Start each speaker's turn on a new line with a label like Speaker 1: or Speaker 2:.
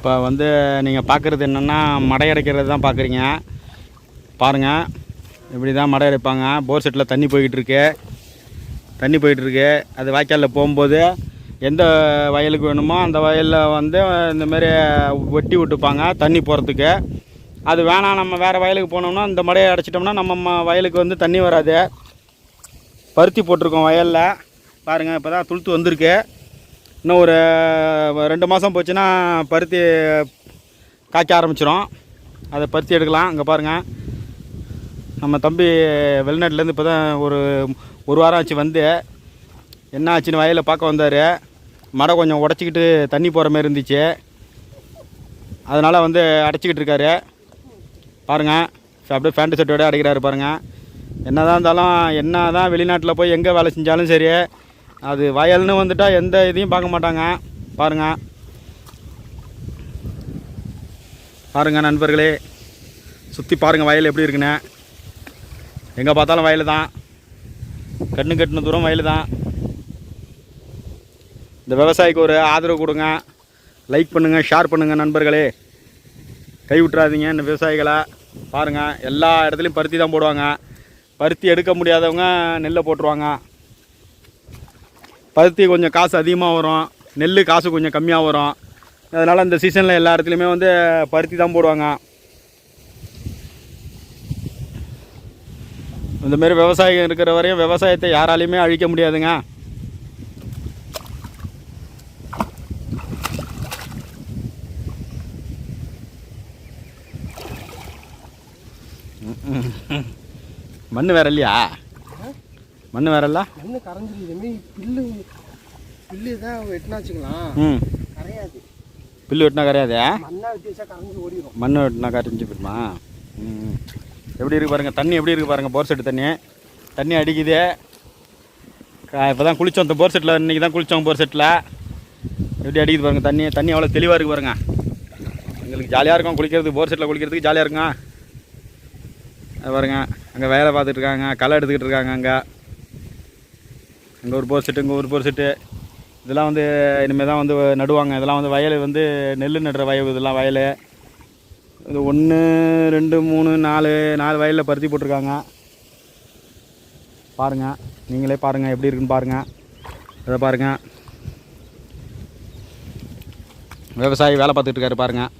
Speaker 1: இப்போ வந்து நீங்கள் பார்க்குறது என்னென்னா மடை அடைக்கிறது தான் பார்க்குறீங்க. பாருங்கள் இப்படி தான் மடை அடைப்பாங்க. போர் செட்டில் தண்ணி போய்கிட்டுருக்கு தண்ணி போயிட்டுருக்கு. அது வாய்க்காலில் போகும்போது எந்த வயலுக்கு வேணுமோ அந்த வயலில் வந்து இந்தமாரி வெட்டி விட்டுப்பாங்க தண்ணி போகிறதுக்கு அது வேணாம் நம்ம வேறு வயலுக்கு போனோம்னா இந்த மடையை அடைச்சிட்டோம்னா நம்ம வயலுக்கு வந்து தண்ணி வராது. பருத்தி போட்டிருக்கோம் வயலில். பாருங்கள் இப்போ தான் துளுத்து வந்திருக்கு. இன்னும் ஒரு ரெண்டு மாதம் போச்சுன்னா பருத்தி காய்க்க ஆரம்பிச்சிடும் அதை பருத்தி எடுக்கலாம். அங்கே பாருங்கள் நம்ம தம்பி வெளிநாட்டிலேருந்து இப்போ தான் ஒரு ஒரு வாரம் ஆச்சு வந்து. என்ன ஆச்சுன்னு வயலில் பார்க்க வந்தார். மடை கொஞ்சம் உடச்சிக்கிட்டு தண்ணி போகிற மாதிரி இருந்துச்சு. அதனால் வந்து அடைச்சிக்கிட்டு இருக்காரு. பாருங்கள் அப்படியே ஃபேண்ட் ஷர்ட்டோட அடைக்கிறாரு பாருங்கள் என்ன தான் இருந்தாலும் என்ன தான் வெளிநாட்டில் போய் எங்கே வேலை செஞ்சாலும் சரி அது வயல்னு வந்துட்டால் எந்த இதையும் பார்க்க மாட்டாங்க. பாருங்கள் பாருங்கள் நண்பர்களே. சுற்றி பாருங்கள் வயல் எப்படி இருக்குன்னு. எங்கே பார்த்தாலும் வயல் தான். கண்ணு கட்டின தூரம் வயல் தான். இந்த விவசாயிக்கு ஒரு ஆதரவு கொடுங்க. லைக் பண்ணுங்கள் ஷேர் பண்ணுங்கள் நண்பர்களே. கை விட்டுறாதீங்க இந்த விவசாயிகளை. பாருங்கள் எல்லா இடத்துலையும் பருத்தி தான் போடுவாங்க. பருத்தி எடுக்க முடியாதவங்க நெல்லை போட்டுருவாங்க. பருத்தி கொஞ்சம் காசு அதிகமாக வரும் நெல் காசு கொஞ்சம் கம்மியாக வரும். அதனால் இந்த சீசனில் எல்லா இடத்துலையுமே வந்து பருத்தி தான் போடுவாங்க. இந்தமாரி விவசாயிகள் விவசாயம் இருக்கிற வரையும் விவசாயத்தை யாராலையுமே அழிக்க முடியாதுங்க. மண் வேற இல்லையா? மண் வேற இல்ல?
Speaker 2: மண்ணு கரைஞ்சிருக்கு இதுமாரி பில்லு பில்லு தான் வெட்டினா வச்சுக்கலாம்.
Speaker 1: ம்.
Speaker 2: கரையாது.
Speaker 1: புல்லு வெட்டினா கரையாதே?
Speaker 2: மண்ணா வெட்டி வச்சா கரைஞ்சி ஓடிடும்
Speaker 1: மண் வெட்டினா கரைஞ்சி போயிடுமா? ம். எப்படி இருக்கு பாருங்க தண்ணி எப்படி இருக்கு பாருங்க போர் செட்டு தண்ணி. தண்ணி அடிக்குது. இப்போ தான் குளித்தோம் இந்த போர் செட்டில் இன்றைக்கி தான் குளித்தோம் போர் செட்டில் எப்படி அடிக்குது பாருங்க தண்ணி. தண்ணி அவ்வளோ தெளிவாக இருக்கு பாருங்க. எங்களுக்கு ஜாலியாக இருக்கும் குளிக்கிறது போர் செட்டில் குளிக்கிறதுக்கு ஜாலியாக இருக்குங்க. அது பாருங்க அங்கே வேலை பார்த்துட்டு இருக்காங்க களை எடுத்துக்கிட்டு இருக்காங்க அங்கே. அங்கே ஒரு போர் செட்டு இங்கே ஒரு போர் செட்டு. இதெல்லாம் வந்து இனிமேல் தான் வந்து நடுவாங்க. இதெல்லாம் வந்து வயல் வந்து நெல் நடுற வயல் இதெல்லாம் வயல். இது ஒன்று ரெண்டு மூணு நாலு நாலு வயலில் பருத்தி போட்டிருக்காங்க. பாருங்கள் நீங்களே பாருங்கள் எப்படி இருக்குன்னு பாருங்கள் இதை பாருங்கள் விவசாயி வேலை பார்த்துட்டு இருக்காரு பாருங்கள்